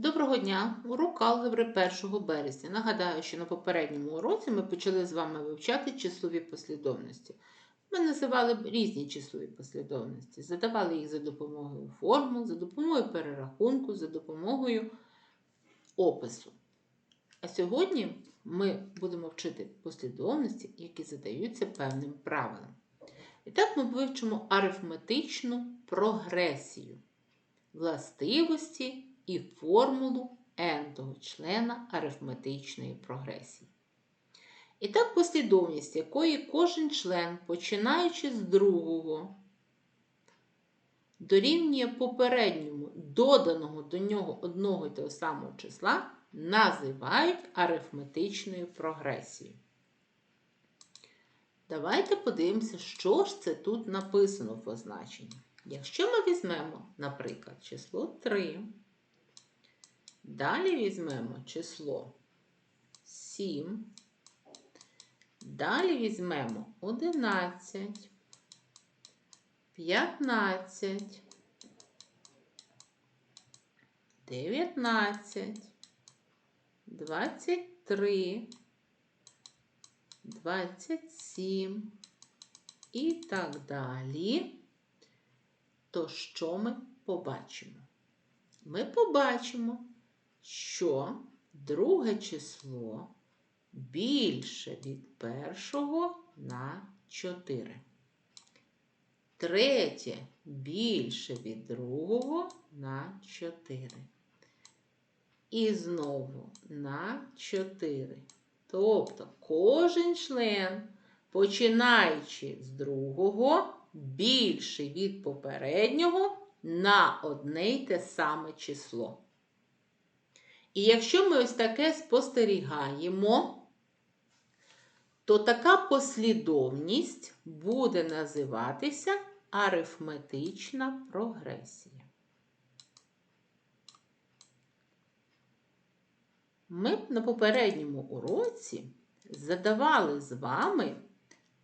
Доброго дня! Урок алгебри 1 березня. Нагадаю, що на попередньому уроці ми почали з вами вивчати числові послідовності. Ми називали різні числові послідовності, задавали їх за допомогою формул, за допомогою перерахунку, за допомогою опису. А сьогодні ми будемо вчити послідовності, які задаються певним правилам. І так ми вивчимо арифметичну прогресію, властивості і формулу n-того члена арифметичної прогресії. І так послідовність, якої кожен член, починаючи з другого, дорівнює попередньому доданого до нього одного й того самого числа, називають арифметичною прогресією. Давайте подивимося, що ж це тут написано в означенні. Якщо ми візьмемо, наприклад, число 3, далі візьмемо число 7, далі візьмемо 11, 15, 19, 23, 27 і так далі, то що ми побачимо? Ми побачимо, що друге число більше від першого на 4. Третє більше від другого на 4. І знову на 4. Тобто кожен член, починаючи з другого, більший від попереднього на одне й те саме число. І якщо ми ось таке спостерігаємо, то така послідовність буде називатися арифметична прогресія. Ми на попередньому уроці задавали з вами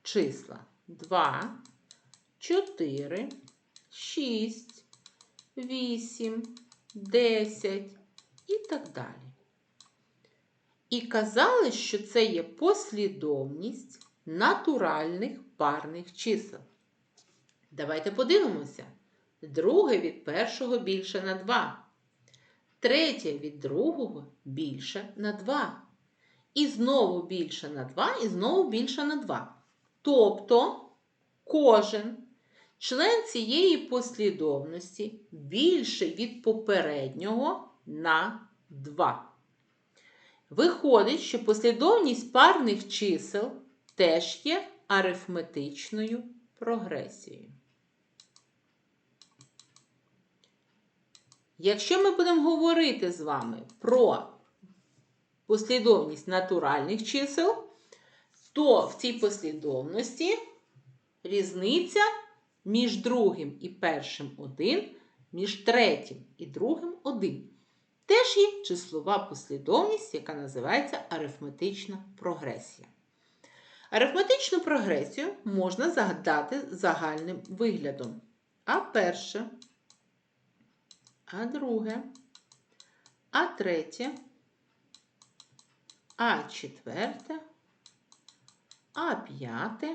числа 2, 4, 6, 8, 10 і так далі. І казали, що це є послідовність натуральних парних чисел. Давайте подивимося. Друге від першого більше на 2. Третє від другого більше на 2. І знову більше на 2, і знову більше на 2. Тобто кожен член цієї послідовності більший від попереднього на 2. Виходить, що послідовність парних чисел теж є арифметичною прогресією. Якщо ми будемо говорити з вами про послідовність натуральних чисел, то в цій послідовності різниця між другим і першим 1, між третім і другим 1. Теж є числова послідовність, яка називається арифметична прогресія. Арифметичну прогресію можна загадати загальним виглядом. А перше, а друге, а третє, а четверте, а п'яте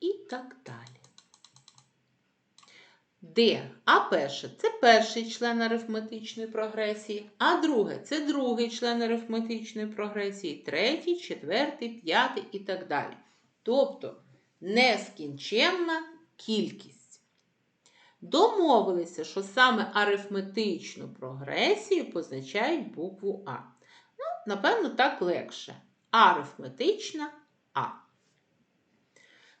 і так далі. Де А перше це перший член арифметичної прогресії, а друге це другий член арифметичної прогресії, третій, четвертий, п'ятий і так далі. Тобто нескінченна кількість. Домовилися, що саме арифметичну прогресію позначають букву А. Ну, напевно, так легше. Арифметична А.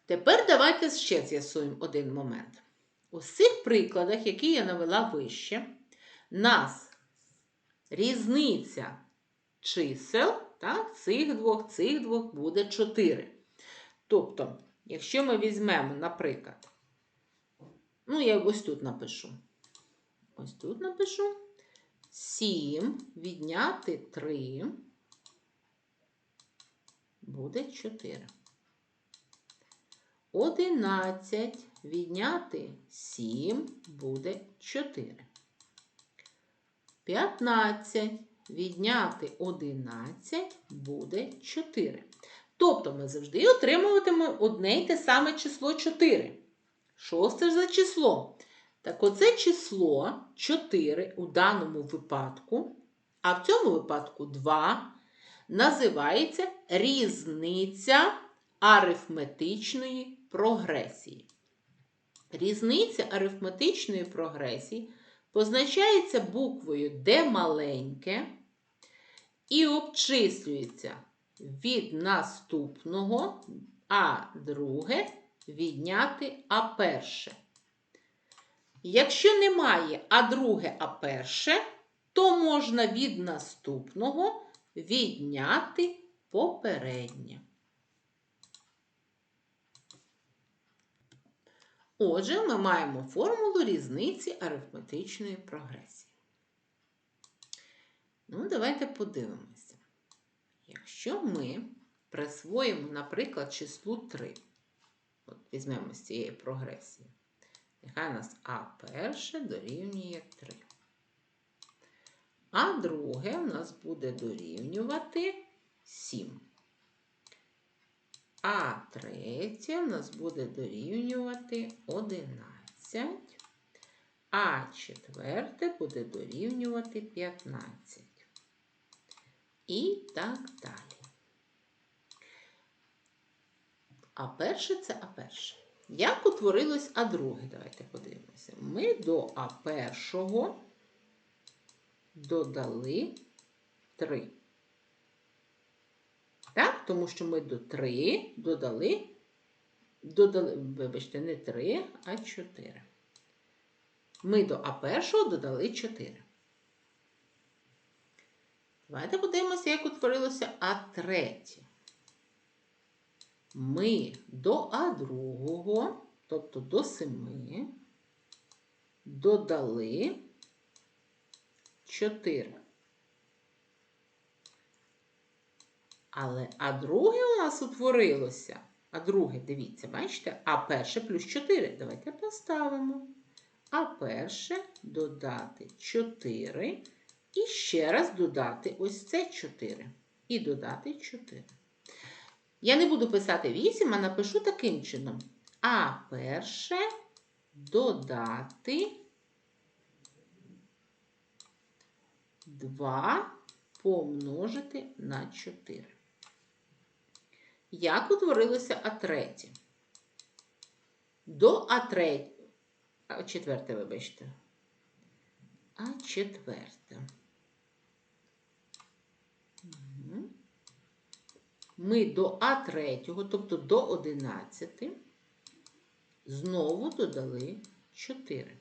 Тепер давайте ще з'ясуємо один момент. У цих прикладах, які я навела вище, нас різниця чисел так, цих двох, цих двох буде 4. Тобто, якщо ми візьмемо, наприклад, ну, я ось тут напишу. Ось тут напишу 7 відняти 3 буде 4. 11 відняти 7 буде 4. 15 відняти 11 буде 4. Тобто ми завжди отримуватимемо одне й те саме число 4. Що це ж за число? Так оце число 4 у даному випадку, а в цьому випадку 2, називається різниця арифметичної прогресії. Різниця арифметичної прогресії позначається буквою Д маленьке і обчислюється від наступного А друге відняти А перше. Якщо немає А друге, А перше, то можна від наступного відняти попереднє. Отже, ми маємо формулу різниці арифметичної прогресії. Ну, давайте подивимося. Якщо ми присвоїмо, наприклад, числу 3, от візьмемо з цієї прогресії, нехай у нас А перше дорівнює 3. А друге у нас буде дорівнювати 7. А третє у нас буде дорівнювати 11. А четверте буде дорівнювати 15. І так далі. А перше це А перше. Як утворилось А друге? Давайте подивимося. Ми до А першого додали 3. Тому що ми до 3 додали, додали, вибачте, не 3, а 4. Ми до А1 додали 4. Давайте подивимося, як утворилося А3. Ми до А2, тобто до 7, додали 4. Але А друге у нас утворилося. А друге, дивіться, бачите, А перше плюс 4. Давайте поставимо. А перше додати 4. І ще раз додати ось це 4. І додати 4. Я не буду писати 8, а напишу таким чином. А перше додати 2 помножити на 4. Як утворилося А3? До А3, а четверте, вибачте. А четверте. Ми до А3, тобто до 11, знову додали 4.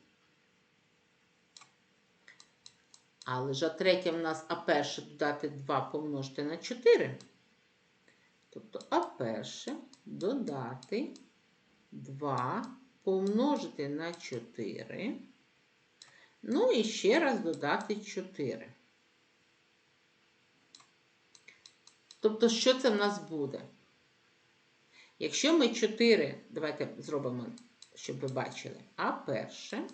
Але ж А3 в нас А1 додати 2 помножити на 4. Тобто А1 додати 2 помножити на 4. Ну і ще раз додати 4. Тобто, що це в нас буде? Якщо ми 4, давайте зробимо, щоб ви бачили, А1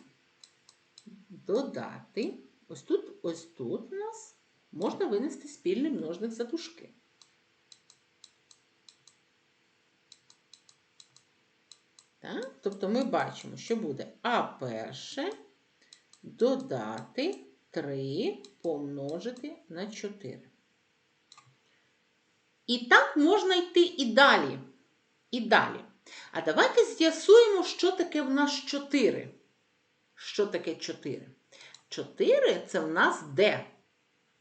додати, ось тут, ось тут у нас можна винести спільний множник за дужки. Тобто ми бачимо, що буде А1 додати 3 помножити на 4. І так можна йти і далі. І далі. А давайте з'ясуємо, що таке в нас 4. Що таке 4? 4 це в нас Д.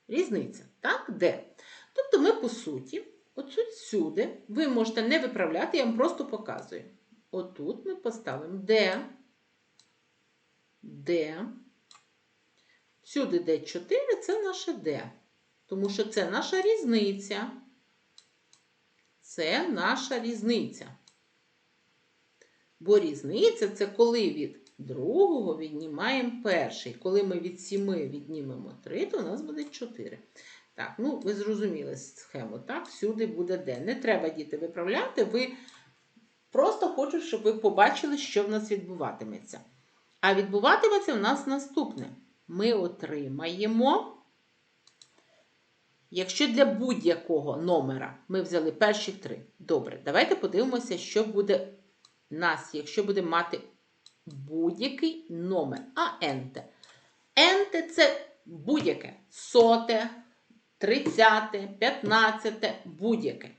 Різниця, так? Д. Тобто ми, по суті, отут сюди, ви можете не виправляти, я вам просто показую. Отут ми поставимо D, D. Сюди D4 це наше D. Тому що це наша різниця. Це наша різниця. Бо різниця це коли від другого віднімаємо перший. Коли ми від 7 віднімемо 3, то у нас буде 4. Так, ну ви зрозуміли схему, так? Всюди буде D. Не треба діти виправляти. Ви просто хочу, щоб ви побачили, що в нас відбуватиметься. А відбуватиметься в нас наступне. ми отримаємо. Якщо для будь-якого номера ми взяли перші три. Добре, давайте подивимося, що буде нас, якщо буде мати будь-який номер. А енте. Енте це будь-яке. Соте, тридцяте, п'ятнадцяте, будь-яке.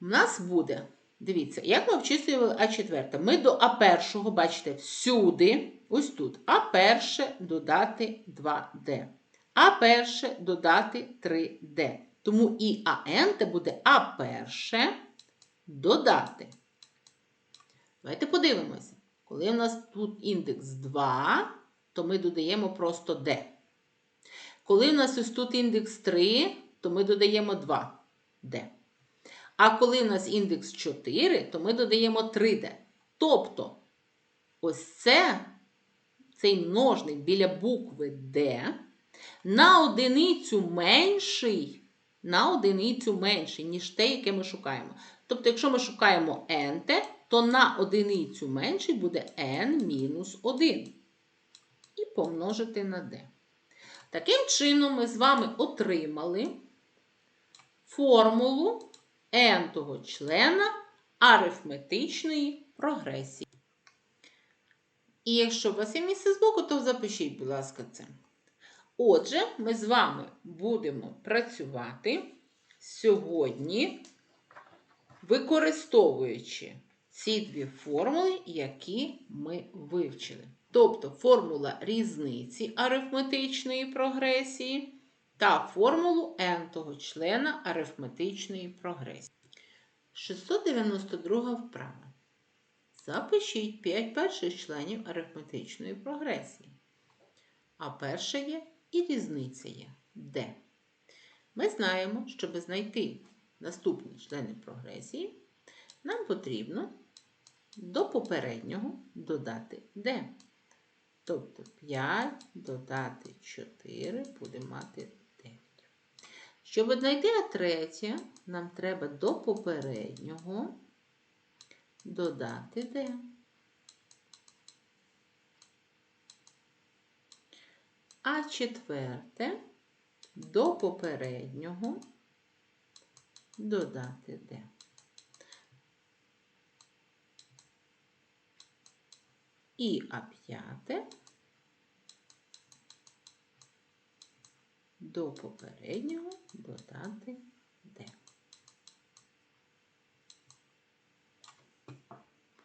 У нас буде, дивіться, як ми обчислювали А4. Ми до А1, бачите, всюди, ось тут, А1 додати 2D. А1 додати 3D. Тому і АН буде А1 додати. Давайте подивимося. Коли у нас тут індекс 2, то ми додаємо просто D. Коли у нас ось тут індекс 3, то ми додаємо 2D. А коли у нас індекс 4, то ми додаємо 3D. Тобто, ось це, цей множник біля букви D на одиницю менший, на одиницю менший, ніж те, яке ми шукаємо. Тобто, якщо ми шукаємо n, то на одиницю менший буде n-1 і помножити на d. Таким чином, ми з вами отримали формулу n-того члена арифметичної прогресії. І якщо у вас є місце збоку, то запишіть, будь ласка, це. Отже, ми з вами будемо працювати сьогодні, використовуючи ці дві формули, які ми вивчили. Тобто формула різниці арифметичної прогресії та формулу n-того члена арифметичної прогресії. 692 вправа. Запишіть 5 перших членів арифметичної прогресії. А перше є і різниця є D. Ми знаємо, щоб знайти наступні члени прогресії, нам потрібно до попереднього додати D. Тобто 5 додати 4 буде мати 9. Щоб знайти третє, нам треба до попереднього додати D. А четверте до попереднього додати D. І А п'яте до попереднього додати D.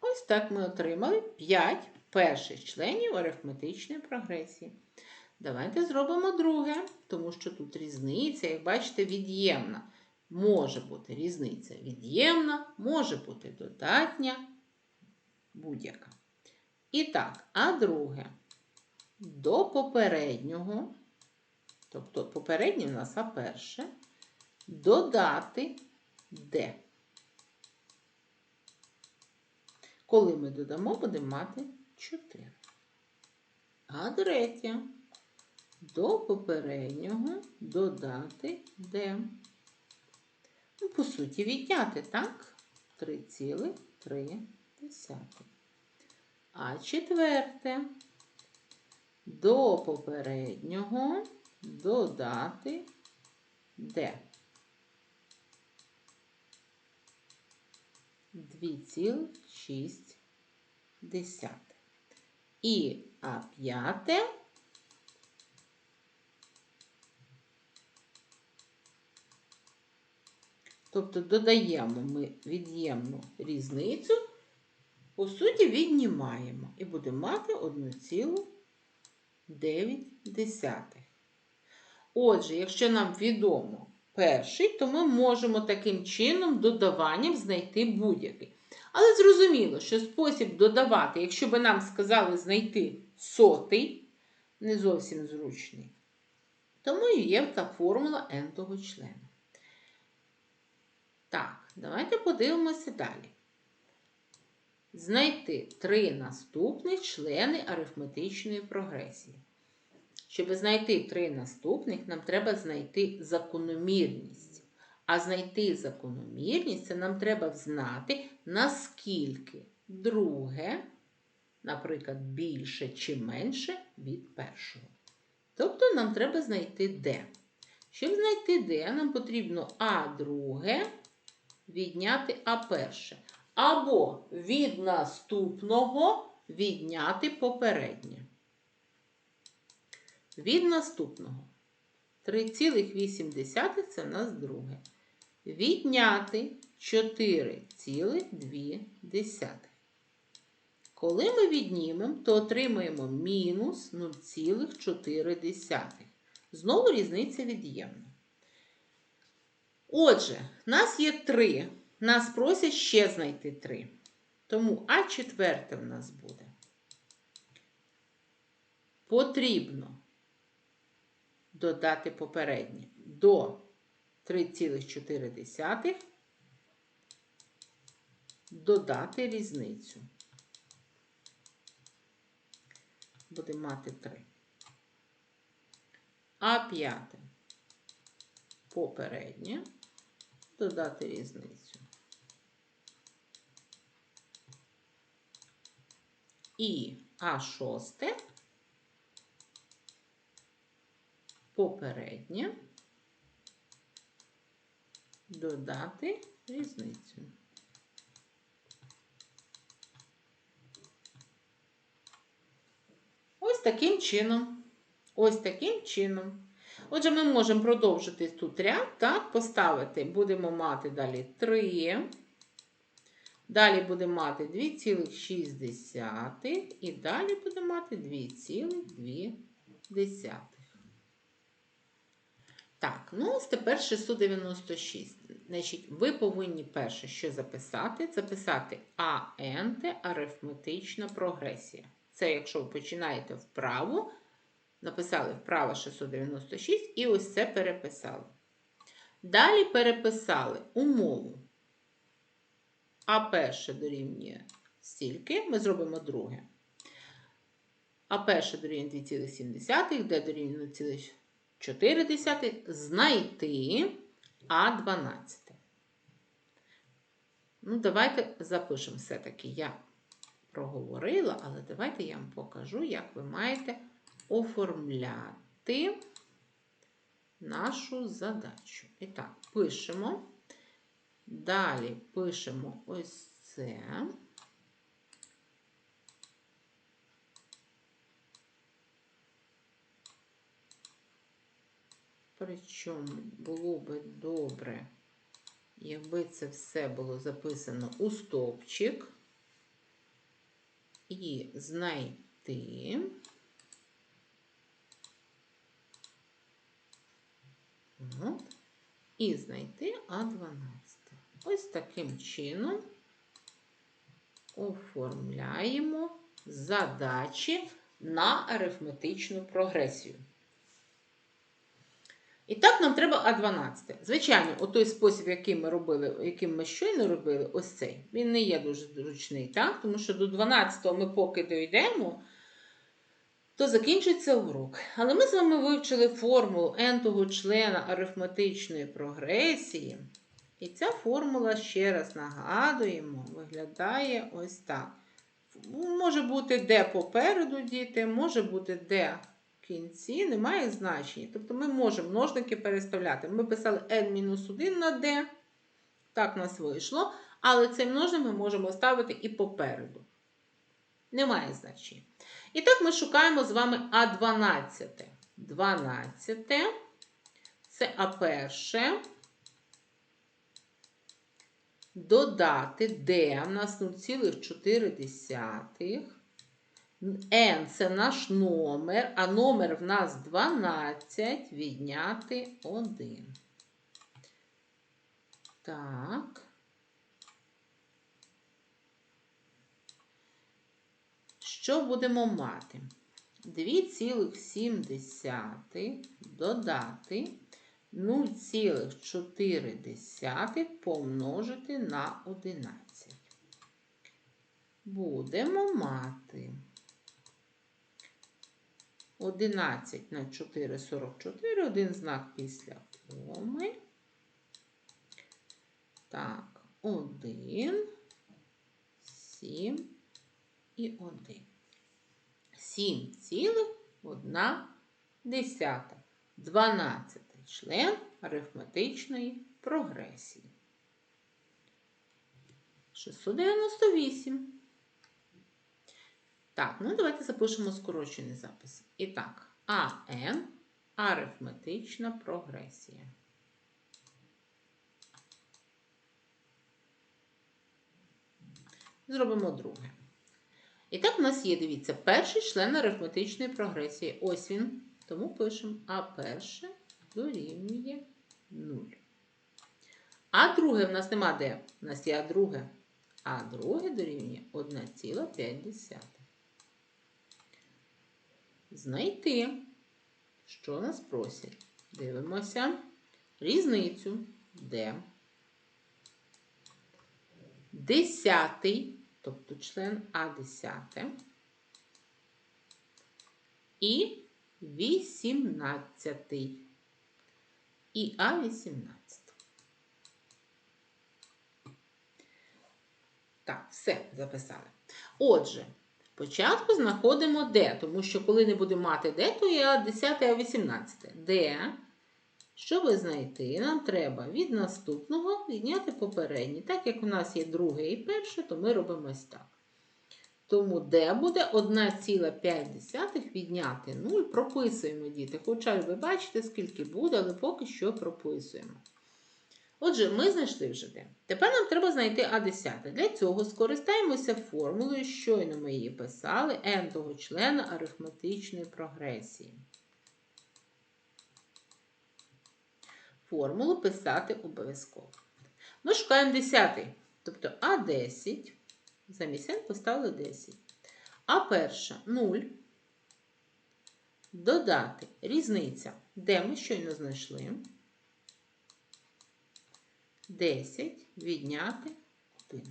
Ось так ми отримали 5 перших членів арифметичної прогресії. Давайте зробимо друге, тому що тут різниця, як бачите, від'ємна. Може бути різниця від'ємна, може бути додатня, будь-яка. І так, а друге до попереднього, тобто попереднє в нас А перше, додати Д. Коли ми додамо, будемо мати 4. А третє до попереднього додати D. Ну, по суті, відняти, так? 3,3. А четверте до попереднього додати D. 2,6. І А п'яте Тобто додаємо ми від'ємну різницю, по суті, віднімаємо і будемо мати 1,9. Отже, якщо нам відомо перший, то ми можемо таким чином додаванням знайти будь-який. Але зрозуміло, що спосіб додавати, якщо би нам сказали знайти сотий, не зовсім зручний, тому є та формула n-того члена. Так, давайте подивимося далі. Знайти три наступних члени арифметичної прогресії. Щоб знайти три наступних, нам треба знайти закономірність. А знайти закономірність це нам треба знати, наскільки друге наприклад, більше чи менше від першого. Тобто нам треба знайти d. Щоб знайти d, нам потрібно а друге відняти а перше. Або від наступного відняти попереднє. Від наступного. 3,8 це в нас друге. Відняти 4,2. Коли ми віднімемо, то отримаємо мінус 0,4. Знову різниця від'ємна. Отже, нас є 3. Нас просять ще знайти 3. Тому А четверте в нас буде. Потрібно додати попереднє до 3,4 додати різницю. Будемо мати 3. А п'яте попереднє додати різницю. І А шосте попереднє додати різницю. Ось таким чином. Ось таким чином. Отже, ми можемо продовжити тут ряд, так, поставити, будемо мати далі 3. Далі будемо мати 2,6 і далі будемо мати 2,2. Так, ну ось тепер 696. Значить, ви повинні перше що записати? Записати АНТ арифметична прогресія. Це якщо ви починаєте вправо, написали вправо 696 і ось це переписали. Далі переписали умову. А перше дорівнює стільки, ми зробимо друге. А перше дорівнює 2,7, де дорівнює 0,4, знайти А12. Ну, давайте запишемо все-таки. Я проговорила, але давайте я вам покажу, як ви маєте оформляти нашу задачу. І так, пишемо. Далі пишемо ось це. Причому було би добре, якби це все було записано у стовпчик і знайти. От, і знайти А12. Ось таким чином оформляємо задачі на арифметичну прогресію. І так, нам треба А12. Звичайно, у той спосіб, який ми робили, яким ми щойно робили, ось цей, він не є дуже зручний, так? тому що до 12 ми поки дійдемо, то закінчиться урок. Але ми з вами вивчили формулу n-того члена арифметичної прогресії. І ця формула, ще раз нагадуємо, виглядає ось так. Може бути де попереду діти, може бути де в кінці, немає значення. Тобто ми можемо множники переставляти. Ми писали n-1 на d, так нас вийшло. Але цей множник ми можемо ставити і попереду. Немає значення. І так ми шукаємо з вами А12. 12 це А1 додати d у нас 0,4. N це наш номер, а номер в нас 12 відняти 1. Так. Що будемо мати? 2,7 додати 0,4 помножити на 11. Будемо мати 11 на 4 44, один знак після коми. Так, 1, 7 і 1. 7,1 десята. 12 член арифметичної прогресії. 698. Так, ну давайте запишемо скорочений запис. І так, АН арифметична прогресія. Зробимо друге. І так, у нас є, дивіться, перший член арифметичної прогресії. Ось він. Тому пишемо А перше дорівнює 0. А друге в нас нема де. У нас є А друге. А друге дорівнює 1,5. Знайти. Що нас просять? Дивимося різницю. Де? Десятий, тобто член А десяте. І вісімнадцятий. І А вісімнадцятий. Так, все записали. Отже, спочатку знаходимо Д, тому що коли не будемо мати Д, то є 10 а 18. Д. Щоб знайти, нам треба від наступного відняти попередній. Так як у нас є друге і перше, то ми робимо ось так. Тому Д буде 1,5 відняти 0. Прописуємо, діти. Хоча ви бачите, скільки буде, але поки що прописуємо. Отже, ми знайшли вже Д. Тепер нам треба знайти А10. Для цього скористаємося формулою, щойно ми її писали, n того члена арифметичної прогресії. Формулу писати обов'язково. Ми шукаємо 10. Тобто А10. Замість n поставили 10. А перша 0. Додати різниця. Де ми щойно знайшли? 10 відняти 1.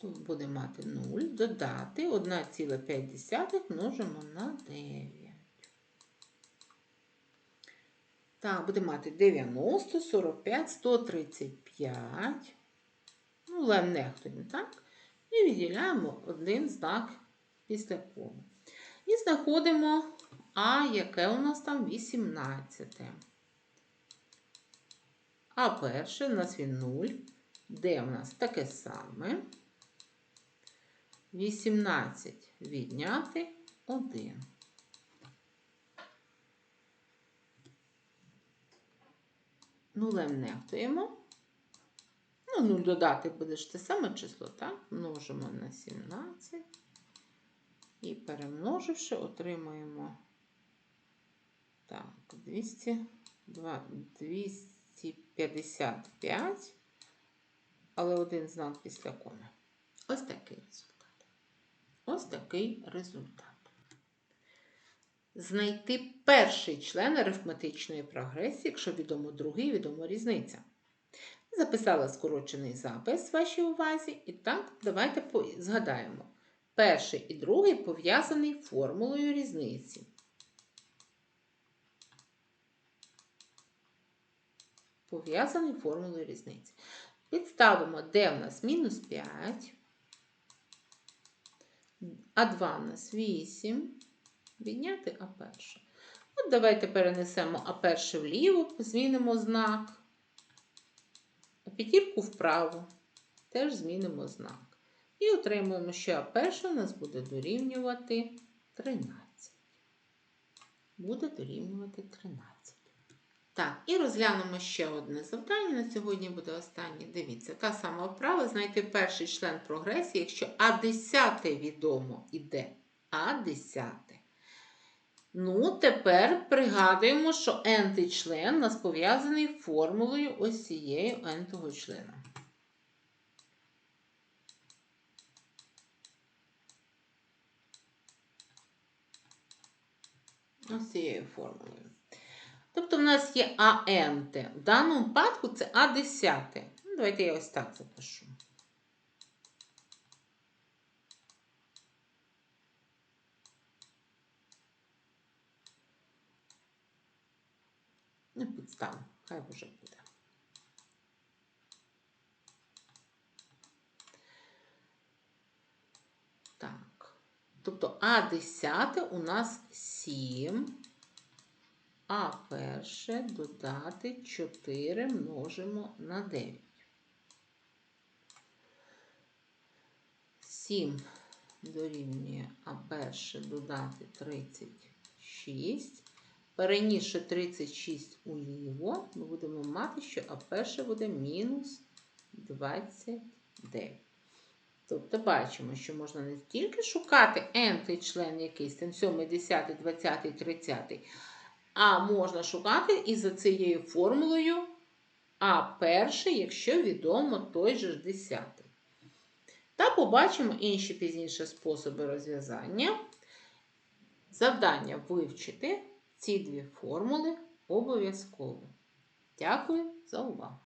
Тут будемо мати 0, додати 1,5 множимо на 9. Так, будемо мати 90, 45, 135. Ну, лем нехтуємо, так? І відділяємо один знак після коми. І знаходимо А, яке у нас там 18. А перше у нас він 0. Де у нас таке саме? 18 відняти 1. Нулем нехтуємо. Ну, 0 додати буде ж те саме число, так? Множимо на 17. І перемноживши, отримуємо так, 200, 255, але один знак після коми. Ось такий результат. Ось такий результат. Знайти перший член арифметичної прогресії, якщо відомо другий, відомо різниця. Записала скорочений запис в вашій увазі. І так, давайте згадаємо. Перший і другий пов'язаний формулою різниці. Пов'язаний формулою різниці. Підставимо, де в нас мінус 5, а 2 в нас 8, відняти А перше. От давайте перенесемо А перше вліво, змінимо знак. А п'ятірку вправо теж змінимо знак. І отримуємо, що А перше у нас буде дорівнювати 13. Буде дорівнювати 13. Так, і розглянемо ще одне завдання. На сьогодні буде останнє. Дивіться, та сама вправа знайти перший член прогресії, якщо А10 відомо іде. А10. Ну, тепер пригадуємо, що n член у нас пов'язаний формулою ось цією n члена. Ось цією формулою. Тобто в нас є АНТ. В даному випадку це А10. Ну, Давайте я ось так запишу. Не підставимо, хай вже буде. Так. Тобто А десяте у нас 7. А перше додати 4 множимо на 9. 7 дорівнює А перше додати 36. Перенісши 36 уліво, ми будемо мати, що А перше буде мінус 29. Тобто бачимо, що можна не тільки шукати n член якийсь, там 7, 10, 20, 30, а можна шукати і за цією формулою А перший, якщо відомо той же ж 10. Та побачимо інші пізніше способи розв'язання. Завдання вивчити ці дві формули обов'язково. Дякую за увагу!